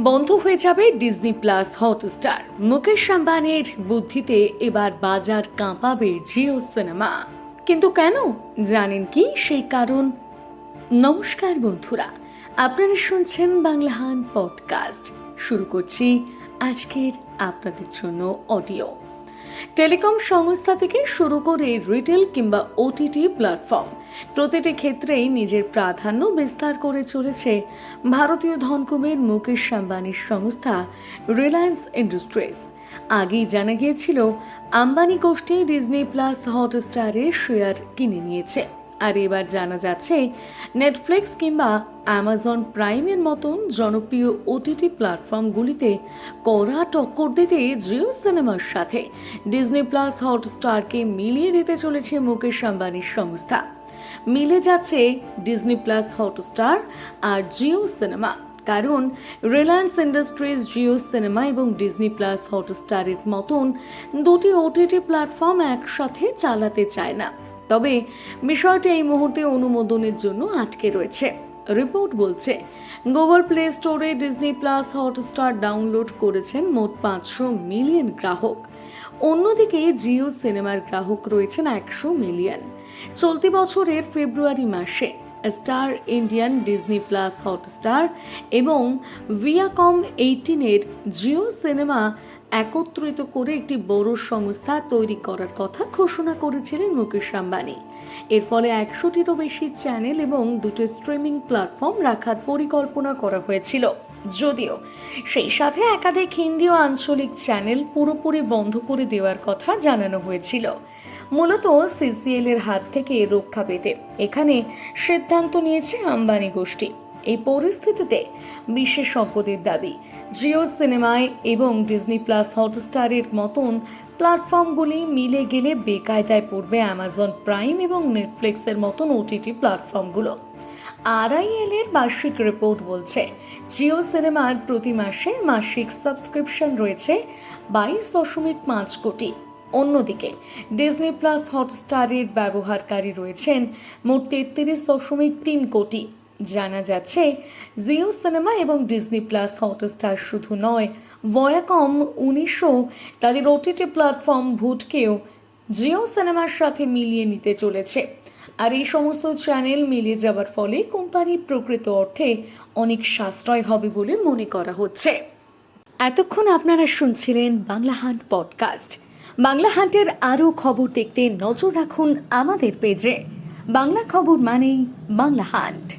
বন্ধ হয়ে যাবে ডিজনি প্লাস হটস্টার মুকেশ আম্বানির বুদ্ধিতে এবার বাজার কাঁপাবে জিও সিনেমা। কিন্তু কেন? জানেন কি? সেই কারণ। নমস্কার বন্ধুরা, আপনারা শুনছেন বাংলাহান পডকাস্ট। শুরু করছি আজকের আপনাদের জন্য অডিও। টেলিকম সংস্থা থেকে শুরু করে রিটেল কিংবা ওটিটি প্ল্যাটফর্ম, প্রতিটি ক্ষেত্রেই নিজের প্রাধান্য বিস্তার করে চলেছে ভারতীয় ধনকুমের মুকেশ আম্বানির সংস্থা রিলায়েন্স ইন্ডাস্ট্রিজ। আগেই জানা গিয়েছিল, আম্বানি গোষ্ঠী ডিজনি প্লাস হটস্টারের শেয়ার কিনে নিয়েছে। আর এবার জানা যাচ্ছে নেটফ্লিক্স কিংবা অ্যামাজন প্রাইমের মতন জনপ্রিয় ওটিটি প্ল্যাটফর্মগুলিতে কড়া টক্কর দিতে জিও সিনেমার সাথে ডিজনি প্লাস হটস্টারকে মিলিয়ে দিতে চলেছে মুকেশ আম্বানির সংস্থা। মিলে যাচ্ছে ডিজনি প্লাস হটস্টার আর জিও সিনেমা। কারণ রিলায়েন্স ইন্ডাস্ট্রিজ জিও সিনেমা এবং ডিজনি প্লাস হটস্টারের মতন দুটি ওটিটি প্ল্যাটফর্ম একসাথে চালাতে চায় না। তবে বিষয়টি এই মুহূর্তে অনুমোদনের জন্য আটকে রয়েছে। রিপোর্ট বলছে, গুগল প্লে স্টোরে ডিজনি প্লাস হটস্টার ডাউনলোড করেছেন মোট পাঁচশো মিলিয়ন গ্রাহক। অন্যদিকে জিও সিনেমার গ্রাহক রয়েছেন একশো মিলিয়ন। চলতি বছরের ফেব্রুয়ারি মাসে star Indian Disney plus Hotstar এবং ভিয়াকম এইটিনের জিও সিনেমা একত্রিত করে একটি বড় সংস্থা তৈরি করার কথা ঘোষণা করেছিলেন মুকেশ আম্বানি। এর ফলে একশোটিরও বেশি চ্যানেল এবং দুটো স্ট্রিমিং প্ল্যাটফর্ম রাখার পরিকল্পনা করা হয়েছিল। যদিও সেই সাথে একাধিক হিন্দি ও আঞ্চলিক চ্যানেল পুরোপুরি বন্ধ করে দেওয়ার কথা জানানো হয়েছিল। মূলত সিসিএল এর হাত থেকে রক্ষা পেতে এখানে সিদ্ধান্ত নিয়েছে আম্বানি গোষ্ঠী। এই পরিস্থিতিতে বিশেষজ্ঞদের দাবি। জিও সিনেমায় এবং ডিজনি প্লাস হটস্টারের মতন প্ল্যাটফর্মগুলি মিলে গেলে বেকায়দায় পড়বে অ্যামাজন প্রাইম এবং নেটফ্লিক্সের মতন ওটিটি প্ল্যাটফর্মগুলো। আরআইএল এর বার্ষিক রিপোর্ট বলছে, জিও সিনেমার প্রতি মাসে মাসিক সাবস্ক্রিপশন রয়েছে বাইশ দশমিক পাঁচ কোটি। অন্যদিকে, ডিজনি প্লাস হটস্টারের ব্যবহারকারী রয়েছেন মোট তেত্রিশ দশমিক তিন কোটি। জানা যাচ্ছে, জিও সিনেমা এবং ডিজনি প্লাস হটস্টার শুধু নয়, ভয়াকম উনিশশো তাদের ওটিটি প্ল্যাটফর্ম ভুটকেও জিও সিনেমার সাথে মিলিয়ে নিতে চলেছে। আর এই সমস্ত চ্যানেল মিলিয়ে যাওয়ার ফলে কোম্পানির প্রকৃত অর্থে অনেক সাশ্রয় হবে বলে মনে করা হচ্ছে। এতক্ষণ আপনারা শুনছিলেন বাংলা হান্ট পডকাস্ট। বাংলা হান্টের আরও খবর দেখতে নজর রাখুন আমাদের পেজে। বাংলা খবর মানেই বাংলা হান্ট।